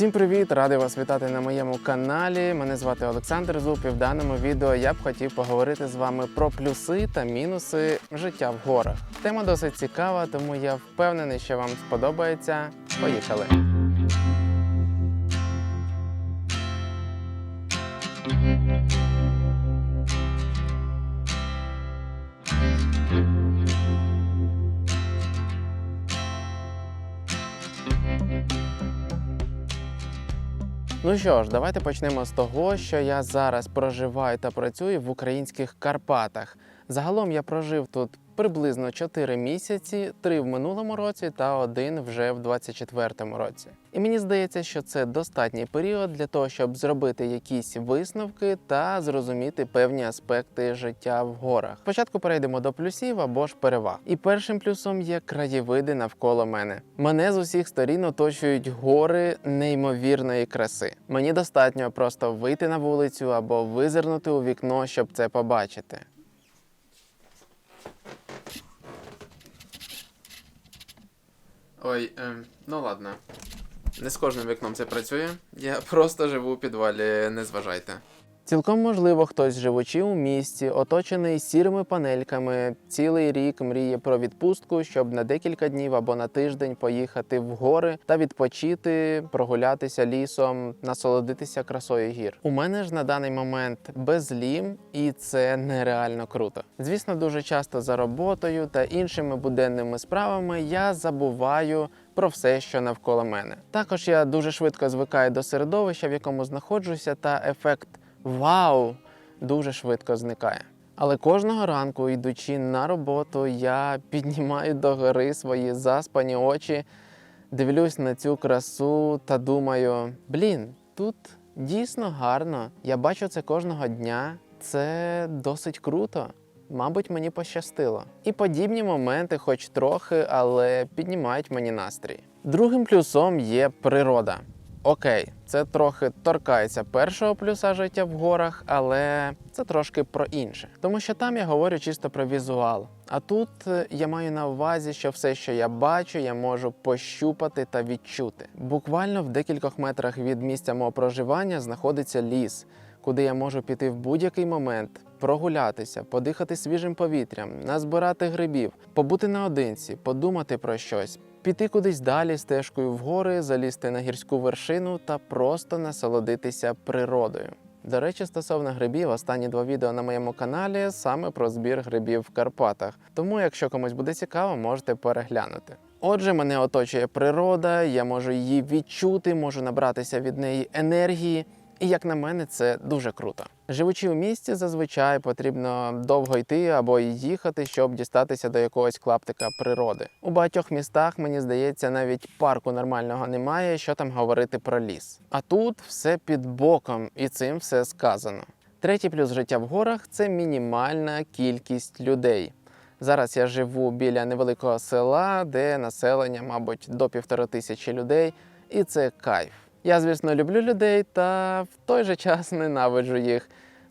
Всім привіт! Радий вас вітати на моєму каналі. Мене звати Олександр Зуб і в даному відео я б хотів поговорити з вами про плюси та мінуси життя в горах. Тема досить цікава, тому я впевнений, що вам сподобається. Поїхали! Ну що ж, давайте почнемо з того, що я зараз проживаю та працюю в українських Карпатах. Загалом я прожив тут приблизно 4 місяці, 3 в минулому році та один вже в 24-му році. І мені здається, що це достатній період для того, щоб зробити якісь висновки та зрозуміти певні аспекти життя в горах. Спочатку перейдемо до плюсів або ж переваг. І першим плюсом є краєвиди навколо мене. Мене з усіх сторін оточують гори неймовірної краси. Мені достатньо просто вийти на вулицю або визирнути у вікно, щоб це побачити. Ой, ем, ну ладно. Не з кожним вікном це працює. Я просто живу у підвалі, не зважайте. Цілком можливо, хтось, живучи у місті, оточений сірими панельками, цілий рік мріє про відпустку, щоб на декілька днів або на тиждень поїхати в гори та відпочити, прогулятися лісом, насолодитися красою гір. У мене ж на даний момент безлім, і це нереально круто. Звісно, дуже часто за роботою та іншими буденними справами я забуваю про все, що навколо мене. Також я дуже швидко звикаю до середовища, в якому знаходжуся, та ефект вау дуже швидко зникає. Але кожного ранку, йдучи на роботу, я піднімаю догори свої заспані очі, дивлюсь на цю красу та думаю: блін, тут дійсно гарно. Я бачу це кожного дня. Це досить круто. Мабуть, мені пощастило. І подібні моменти, хоч трохи, але піднімають мені настрій. Другим плюсом є природа. Окей, це трохи торкається першого плюса життя в горах, але це трошки про інше. Тому що там я говорю чисто про візуал. А тут е, я маю на увазі, що все, що я бачу, я можу пощупати та відчути. Буквально в декількох метрах від місця мого проживання знаходиться ліс, куди я можу піти в будь-який момент, прогулятися, подихати свіжим повітрям, назбирати грибів, побути наодинці, подумати про щось, піти кудись далі стежкою вгори, залізти на гірську вершину та просто насолодитися природою. До речі, стосовно грибів, останні два відео на моєму каналі саме про збір грибів в Карпатах. Тому, якщо комусь буде цікаво, можете переглянути. Отже, мене оточує природа, я можу її відчути, можу набратися від неї енергії. І як на мене, це дуже круто. Живучи у місті, зазвичай потрібно довго йти або їхати, щоб дістатися до якогось клаптика природи. У багатьох містах, мені здається, навіть парку нормального немає, що там говорити про ліс. А тут все під боком, і цим все сказано. Третій плюс життя в горах це мінімальна кількість людей. Зараз я живу біля невеликого села, де населення, мабуть, до півтори тисячі людей, і це кайф. Я, звісно, люблю людей та в той же час ненавиджу їх.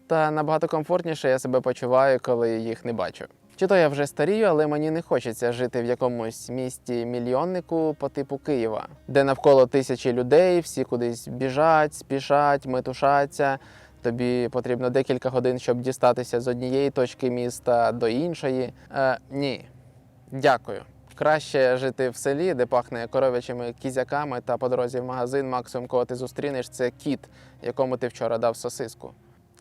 Та набагато комфортніше я себе почуваю, коли їх не бачу. Чи то я вже старію, але мені не хочеться жити в якомусь місті мільйоннику по типу Києва, де навколо тисячі людей, всі кудись біжать, спішать, метушаться. Тобі потрібно декілька годин, щоб дістатися з однієї точки міста до іншої. Е, ні, дякую. Краще жити в селі, де пахне коров'ячими кізяками, та по дорозі в магазин максимум, кого ти зустрінеш, це кіт, якому ти вчора дав сосиску.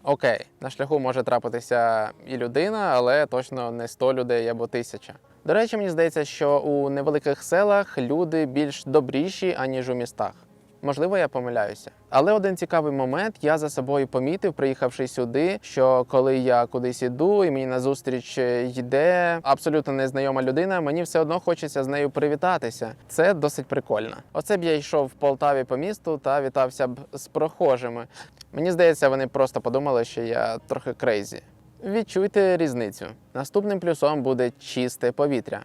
Окей, на шляху може трапитися і людина, але точно не 100 людей або тисяча. До речі, мені здається, що у невеликих селах люди більш добріші, аніж у містах. Можливо, я помиляюся. Але один цікавий момент я за собою помітив, приїхавши сюди, що коли я кудись іду і мені назустріч йде абсолютно незнайома людина, мені все одно хочеться з нею привітатися. Це досить прикольно. Оце б я йшов в Полтаві по місту та вітався б з прохожими. Мені здається, вони просто подумали, що я трохи крейзі. Відчуйте різницю. Наступним плюсом буде чисте повітря.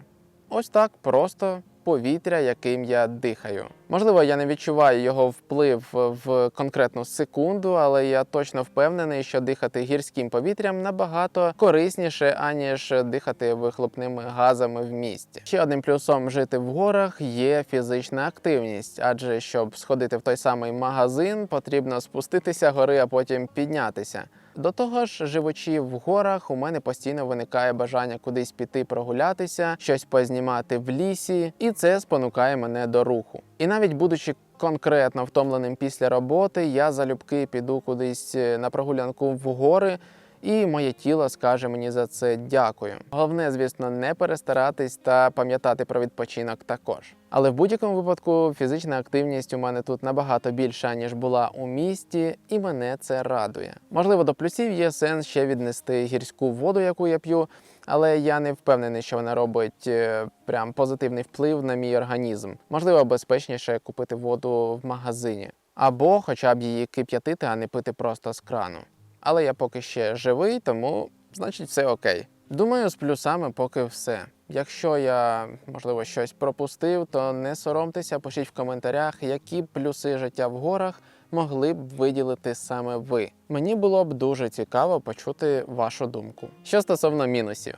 Ось так просто повітря, яким я дихаю. Можливо, я не відчуваю його вплив в конкретну секунду, але я точно впевнений, що дихати гірським повітрям набагато корисніше, аніж дихати вихлопними газами в місті. Ще одним плюсом жити в горах є фізична активність, адже щоб сходити в той самий магазин, потрібно спуститися гори, а потім піднятися. До того ж, живучи в горах, у мене постійно виникає бажання кудись піти прогулятися, щось познімати в лісі, і це спонукає мене до руху. І навіть будучи конкретно втомленим після роботи, я залюбки піду кудись е, на прогулянку в гори. І моє тіло скаже мені за це дякую. Головне, звісно, не перестаратись та пам'ятати про відпочинок також. Але в будь-якому випадку фізична активність у мене тут набагато більша, ніж була у місті, і мене це радує. Можливо, до плюсів є сенс ще віднести гірську воду, яку я п'ю, але я не впевнений, що вона робить е, прям позитивний вплив на мій організм. Можливо, безпечніше купити воду в магазині. Або хоча б її кип'ятити, а не пити просто з крану. Але я поки ще живий, тому значить все окей. Думаю, з плюсами поки все. Якщо я, можливо, щось пропустив, то не соромтеся, пишіть в коментарях, які плюси життя в горах могли б виділити саме ви. Мені було б дуже цікаво почути вашу думку. Що стосовно мінусів,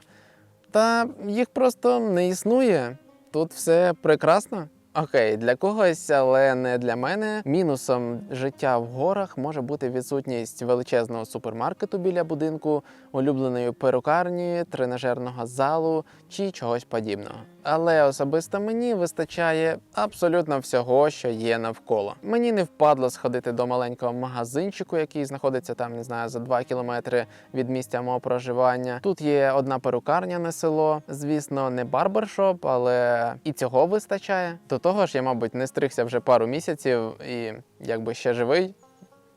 та їх просто не існує. Тут все прекрасно. Окей, для когось, але не для мене. Мінусом життя в горах може бути відсутність величезного супермаркету біля будинку, улюбленої перукарні, тренажерного залу чи чогось подібного. Але особисто мені вистачає абсолютно всього, що є навколо. Мені не впадло сходити до маленького магазинчику, який знаходиться там, не знаю, за 2 кілометри від місця мого проживання. Тут є одна перукарня на село. Звісно, не барбершоп, але і цього вистачає. До того ж, я, мабуть, не стригся вже пару місяців і якби ще живий.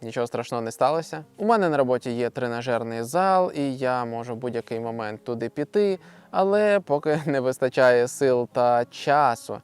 Нічого страшного не сталося. У мене на роботі є тренажерний зал, і я можу в будь-який момент туди піти, але поки не вистачає сил та часу.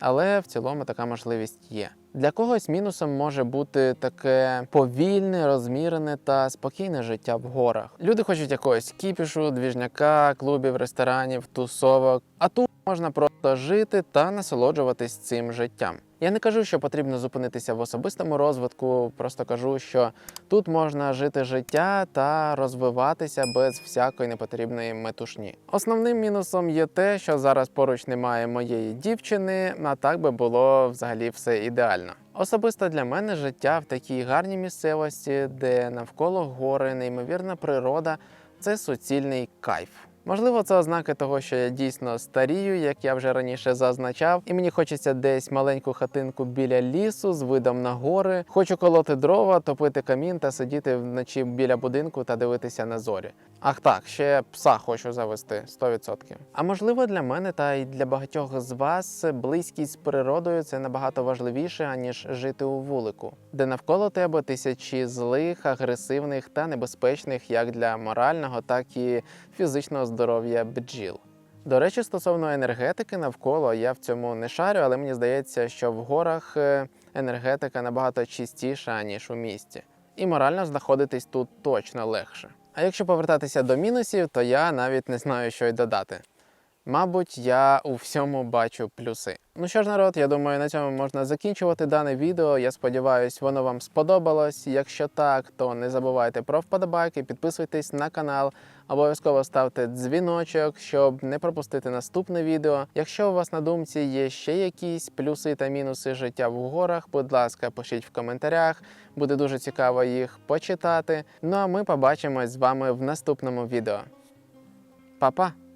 Але в цілому така можливість є. Для когось мінусом може бути таке повільне, розмірене та спокійне життя в горах. Люди хочуть якогось кіпішу, двіжняка, клубів, ресторанів, тусовок. А тут можна просто жити та насолоджуватись цим життям. Я не кажу, що потрібно зупинитися в особистому розвитку, просто кажу, що тут можна жити життя та розвиватися без всякої непотрібної метушні. Основним мінусом є те, що зараз поруч немає моєї дівчини, а так би було взагалі все ідеально. Особисто для мене життя в такій гарній місцевості, де навколо гори, неймовірна природа це суцільний кайф. Можливо, це ознаки того, що я дійсно старію, як я вже раніше зазначав, і мені хочеться десь маленьку хатинку біля лісу з видом на гори. Хочу колоти дрова, топити камін та сидіти вночі біля будинку та дивитися на зорі. Ах так, ще пса хочу завести 100%. А можливо, для мене та й для багатьох з вас близькість з природою це набагато важливіше, аніж жити у вулику, де навколо тебе тисячі злих, агресивних та небезпечних як для морального, так і фізичного здоров'я бджіл. До речі, стосовно енергетики навколо я в цьому не шарю, але мені здається, що в горах е, енергетика набагато чистіша, ніж у місті. І морально знаходитись тут точно легше. А якщо повертатися до мінусів, то я навіть не знаю, що й додати. Мабуть, я у всьому бачу плюси. Ну що ж, народ, я думаю, на цьому можна закінчувати дане відео. Я сподіваюся, воно вам сподобалось. Якщо так, то не забувайте про вподобайки, підписуйтесь на канал, обов'язково ставте дзвіночок, щоб не пропустити наступне відео. Якщо у вас на думці є ще якісь плюси та мінуси життя в горах, будь ласка, пишіть в коментарях. Буде дуже цікаво їх почитати. Ну а ми побачимось з вами в наступному відео. Па-па!